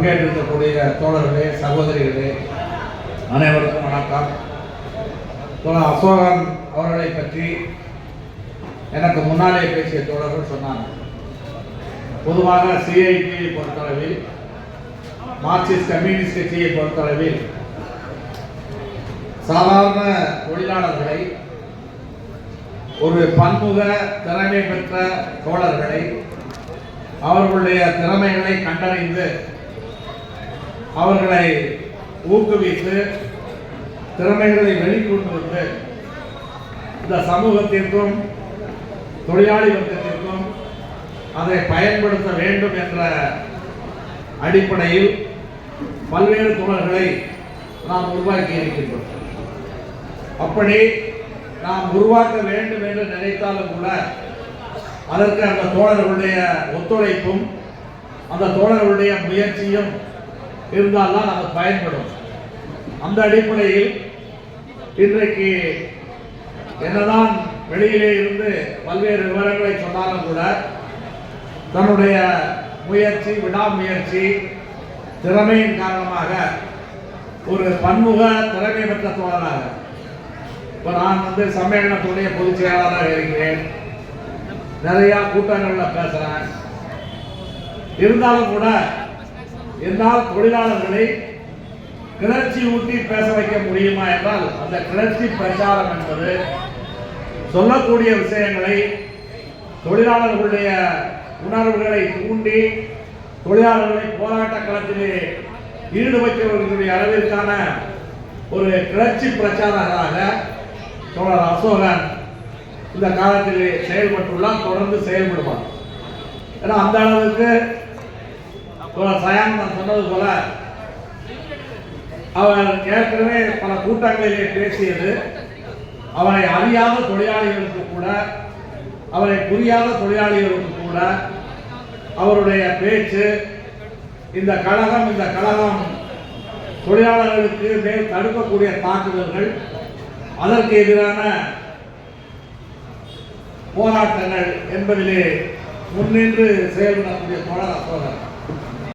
பங்கேற்றிருக்கக்கூடிய தோழர்களே சகோதரிகளே அனைவருக்கும் வணக்கம். தோழர் அசோகன் அவர்களை பற்றி எனக்கு முன்னாலே பேசிய தோழர்கள் சொன்னாங்க. பொதுவாக சிஐடியை பொறுத்தளவில் மார்க்சிஸ்ட் கம்யூனிஸ்ட் கட்சியை பொறுத்தளவில் சாதாரண தொழிலாளர்களை ஒரு பன்முக திறமை பெற்ற தோழர்களை அவர்களுடைய திறமைகளை கண்டறிந்து அவர்களை ஊக்குவித்து திறமைகளை வெளிக்கொண்டு வந்து இந்த சமூகத்திற்கும் தொழிலாளி வர்க்கத்திற்கும் அதை பயன்படுத்த வேண்டும் என்ற அடிப்படையில் பல்வேறு தோழர்களை நாம் உருவாக்கி இருக்கின்றோம் அப்படி நாம் உருவாக்க வேண்டும் என்று நினைத்தாலும் கூட அதற்கு அந்த தோழர்களுடைய ஒத்துழைப்பும் அந்த தோழர்களுடைய முயற்சியும் இருந்தால்தான் அது பயன்படும். அந்த அடிப்படையில் இன்றைக்கு என்னதான் வெளியிலே இருந்து பல்வேறு விவரங்களை சொன்னாலும் கூட தன்னுடைய முயற்சி விடாமுயற்சி திறமையின் காரணமாக ஒரு பன்முக திறமை பெற்ற தோழராக இப்போ நான் வந்து சம்மேளனத்துடைய பொதுச் செயலாளராக இருக்கிறேன். நிறையா கூட்டங்களில் பேசுகிறேன் இருந்தாலும் கூட என்னால் தொழிலாளர்களை கிளர்ச்சி ஊட்டி பேச வைக்க முடியுமா என்றால் அந்த கிளர்ச்சி பிரச்சாரம் என்பது சொல்லக்கூடிய விஷயங்களை தொழிலாளர்களுடைய உணர்வுகளை தூண்டி தொழிலாளர்களை போராட்ட களத்திலே ஈடுபட்டவர்களுடைய அளவிற்கான ஒரு கிளர்ச்சி பிரச்சாரகராக தோழர் அசோகன் இந்த காலத்தில் செயல்பட்டுள்ளார் தொடர்ந்து செயல்படுவார். ஏன்னா அந்த அளவுக்கு சயானந்தன் சொன்னது போல அவர் ஏற்கனவே பல கூட்டங்களிலே பேசியது அவரை அறியாத தொழிலாளிகளுக்கு கூட அவரை புரியாத தொழிலாளிகளுக்கு கூட அவருடைய பேச்சு இந்த கழகம் இந்த கழகம் தொழிலாளர்களுக்கு மேல் தடுக்கக்கூடிய தாக்குதல்கள் அதற்கு எதிரான போராட்டங்கள் என்பதிலே முன்னின்று செயல்படக்கூடிய தோழர் அசோகர்.